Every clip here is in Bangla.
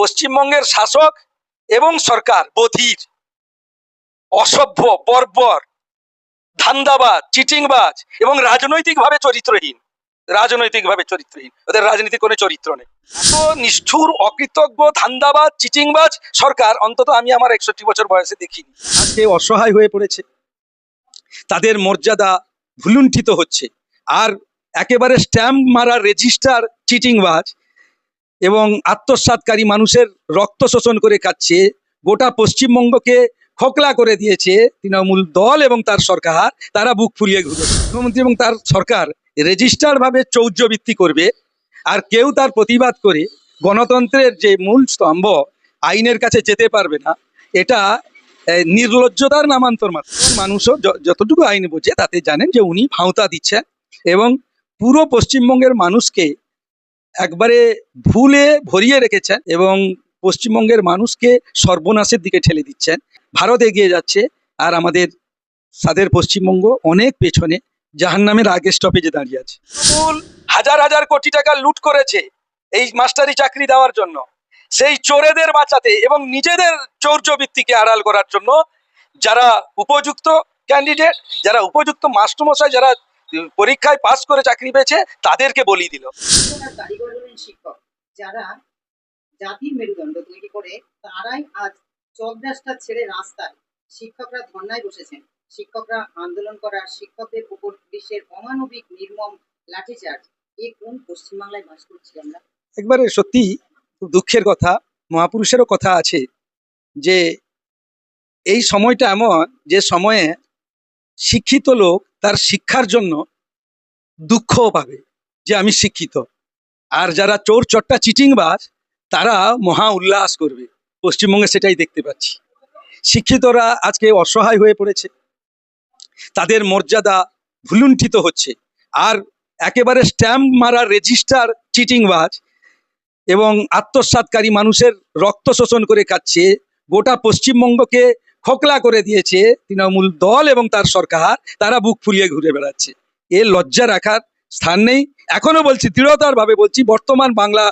পশ্চিমবঙ্গের শাসক এবং সরকার, বধির, অসভ্য, বর্বর, ধান্দাবাজ, চিটিংবাজ এবং রাজনৈতিকভাবে চরিত্রহীন। রাজনৈতিকভাবে চরিত্রহীন। ওদের রাজনীতি কোনো চরিত্র নেই। এত নিষ্ঠুর, অকৃতজ্ঞ, ধান্দাবাজ, চিটিংবাজ সরকার, অন্তত আমি আমার একষট্টি বছর বয়সে দেখিনি। আজকে অসহায় হয়ে পড়েছে। তাদের মর্যাদা ভুলুণ্ঠিত হচ্ছে। আর একেবারে স্ট্যাম্প মারা রেজিস্টার চিটিংবাজ এবং আত্মসাৎকারী মানুষের রক্ত শোষণ করে খাচ্ছে গোটা পশ্চিমবঙ্গকে খোকলা করে দিয়েছে তৃণমূল দল এবং তার সরকার, তারা বুক ফুলিয়ে ঘুরে মুখ্যমন্ত্রী এবং তার সরকার রেজিস্টার ভাবে চৌর্যবৃত্তি করবে আর কেউ তার প্রতিবাদ করে গণতন্ত্রের যে মূল স্তম্ভ আইনের কাছে যেতে পারবে না, এটা নির্লজ্জতার নামান্তর মাত্র। মানুষও যতটুকু আইন বোঝে তাতে জানেন যে উনি ভাঁওতা দিচ্ছেন এবং পুরো পশ্চিমবঙ্গের মানুষকে একবারে ভুলে ভরিয়ে রেখেছেন এবং পশ্চিমবঙ্গের মানুষকে সর্বনাশের দিকে ঠেলে দিচ্ছেন। ভারত এগিয়ে যাচ্ছে আর আমাদের সাদের পশ্চিমবঙ্গ অনেক পেছনে। জাহান নামের আগে স্টপেজে দাঁড়িয়ে আছে। হাজার হাজার কোটি টাকা লুট করেছে এই মাস্টারি চাকরি দেওয়ার জন্য। সেই চোরেদের বাঁচাতে এবং নিজেদের চৌর্যবৃত্তিকে আড়াল করার জন্য যারা উপযুক্ত ক্যান্ডিডেট যারা উপযুক্ত মাস্টারমশাই যারা পরীক্ষায় পাশ করে চাকরি পেয়েছে তাদেরকে বলি দিল। শিক্ষক যারা জাতির মেরুদণ্ড তৈরি করে তারাই আজ ছেড়ে রাস্তায় শিক্ষকরা ধর্নায় বসেছেন। শিক্ষকরা আন্দোলন করার শিক্ষকদের উপর পুলিশের অমানবিক নির্মম লাঠিচার্জ। এ কোন পশ্চিমবাংলায় বাস করছি আমরা? একবারে সত্যি খুব দুঃখের কথা মহাপুরুষেরও কথা আছে যে এই সময়টা এমন যে সময়ে শিক্ষিত লোক তার শিক্ষার জন্য দুঃখও পাবে যে আমি শিক্ষিত। আর যারা চোর, চট্টা, চিটিংবাজ, তারা মহা উল্লাস করবে। পশ্চিমবঙ্গে সেটাই দেখতে পাচ্ছি। শিক্ষিতরা আজকে অসহায় হয়ে পড়েছে। তাদের মর্যাদা ভুলুণ্ঠিত হচ্ছে। আর একেবারে স্ট্যাম্প মারা রেজিস্টার চিটিংবাজ এবং আত্মসাৎকারী মানুষের রক্ত শোষণ করে খাচ্ছে গোটা পশ্চিমবঙ্গকে খোকলা করে দিয়েছে তৃণমূল দল এবং তার সরকার। তারা বুক ফুলিয়ে ঘুরে বেড়াচ্ছে। এ লজ্জা রাখার স্থান নেই। এখনও বলছি দৃঢ়তার ভাবে বলছি, বর্তমান বাংলা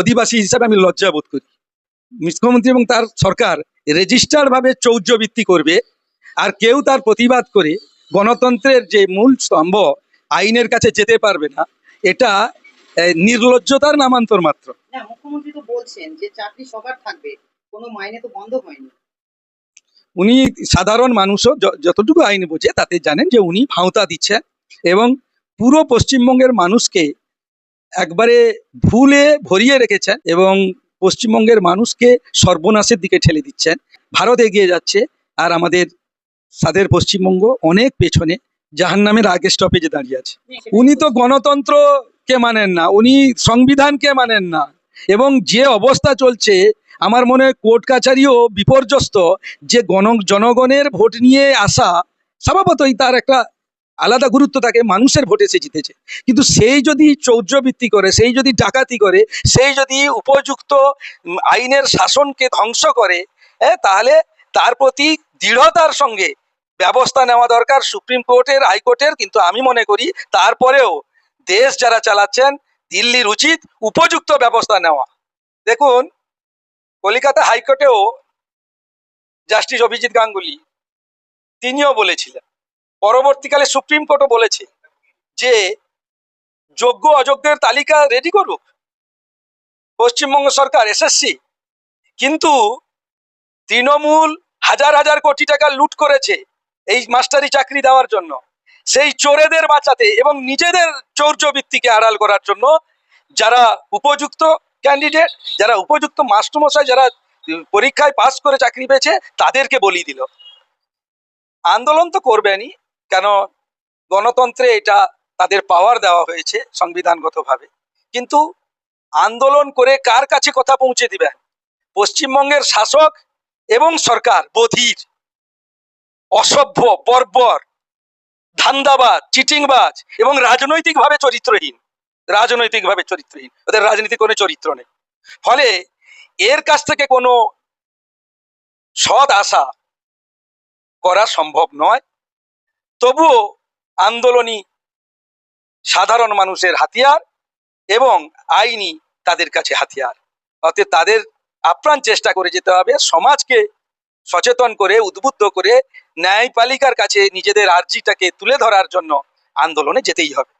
অধিবাসী হিসাবে আমি লজ্জা বোধ করি। মুখ্যমন্ত্রী এবং তার সরকার রেজিস্টার ভাবে চৌর্যবৃত্তি করবে আর কেউ তার প্রতিবাদ করে গণতন্ত্রের যে মূল স্তম্ভ আইনের কাছে যেতে পারবে না, এটা নির্লজ্জতার নামান্তর মাত্র। মুখ্যমন্ত্রী তো বলছেন যে চাকরি সবার থাকবে, কোনো মাইনে তো বন্ধ হয়নি। উনি সাধারণ মানুষও যতটুকু আইন বোঝে তাতে জানেন যে উনি ভাঁওতা দিচ্ছেন এবং পুরো পশ্চিমবঙ্গের মানুষকে একবারে ভুলে ভরিয়ে রেখেছেন এবং পশ্চিমবঙ্গের মানুষকে সর্বনাশের দিকে ঠেলে দিচ্ছেন ভারত এগিয়ে যাচ্ছে আর আমাদের সাদের পশ্চিমবঙ্গ অনেক পেছনে জাহান নামের আগে স্টপেজে দাঁড়িয়ে আছে। উনি তো গণতন্ত্রকে মানেন না, উনি সংবিধানকে মানেন না এবং যে অবস্থা চলছে আমার মনে হয় কোর্ট কাছারিও বিপর্যস্ত যে গণ, জনগণের ভোট নিয়ে আসা স্বভাবতই তার একটা আলাদা গুরুত্ব থাকে, মানুষের ভোটে সে জিতেছে। কিন্তু সেই যদি চৌর্যবৃত্তি করে, সেই যদি ডাকাতি করে, সেই যদি উপযুক্ত আইনের শাসনকে ধ্বংস করে হ্যাঁ তাহলে তার প্রতি দৃঢ়তার সঙ্গে ব্যবস্থা নেওয়া দরকার সুপ্রিম কোর্টের, হাইকোর্টের। কিন্তু আমি মনে করি তারপরেও দেশ যারা চালাচ্ছেন, দিল্লির উচিত উপযুক্ত ব্যবস্থা নেওয়া। দেখুন কলিকাতা হাইকোর্টেও জাস্টিস অভিজিৎ গাঙ্গুলি তিনিও বলেছিলেন। পরবর্তীকালে সুপ্রিম কোর্টও বলেছে যে যোগ্য অযোগ্যের তালিকা রেডি করুক। পশ্চিমবঙ্গ সরকার এসএসসি কিন্তু তৃণমূল হাজার হাজার কোটি টাকা লুট করেছে এই মাস্টারি চাকরি দেওয়ার জন্য। সেই চোরেদের বাঁচাতে এবং নিজেদের চৌর্যবৃত্তিকে আড়াল করার জন্য যারা উপযুক্ত ক্যান্ডিডেট যারা উপযুক্ত মাস্টারমশাই যারা পরীক্ষায় পাশ করে চাকরি পেয়েছে, তাদেরকে বলি দিল। আন্দোলন তো করবেনই, কেন গণতন্ত্রে এটা তাদের পাওয়ার দেওয়া হয়েছে সংবিধানগতভাবে। কিন্তু আন্দোলন করে কার কাছে কথা পৌঁছে দিবেন? পশ্চিমবঙ্গের শাসক এবং সরকার, বধির, অসভ্য, বর্বর, ধান্দাবাজ, চিটিংবাজ এবং রাজনৈতিকভাবে চরিত্রহীন। রাজনৈতিকভাবে চরিত্রহীন। ওদের রাজনীতি কোনো চরিত্র নেই। ফলে এর কাছ থেকে কোনো সৎ আশা করা সম্ভব নয়। তবুও আন্দোলনই সাধারণ মানুষের হাতিয়ার এবং আইনি তাদের কাছে হাতিয়ার। অতএব তাদের আপ্রাণ চেষ্টা করে যেতে হবে, সমাজকে সচেতন করে, উদ্বুদ্ধ করে, ন্যায়পালিকার কাছে নিজেদের আর্জিটাকে তুলে ধরার জন্য আন্দোলনে যেতেই হবে।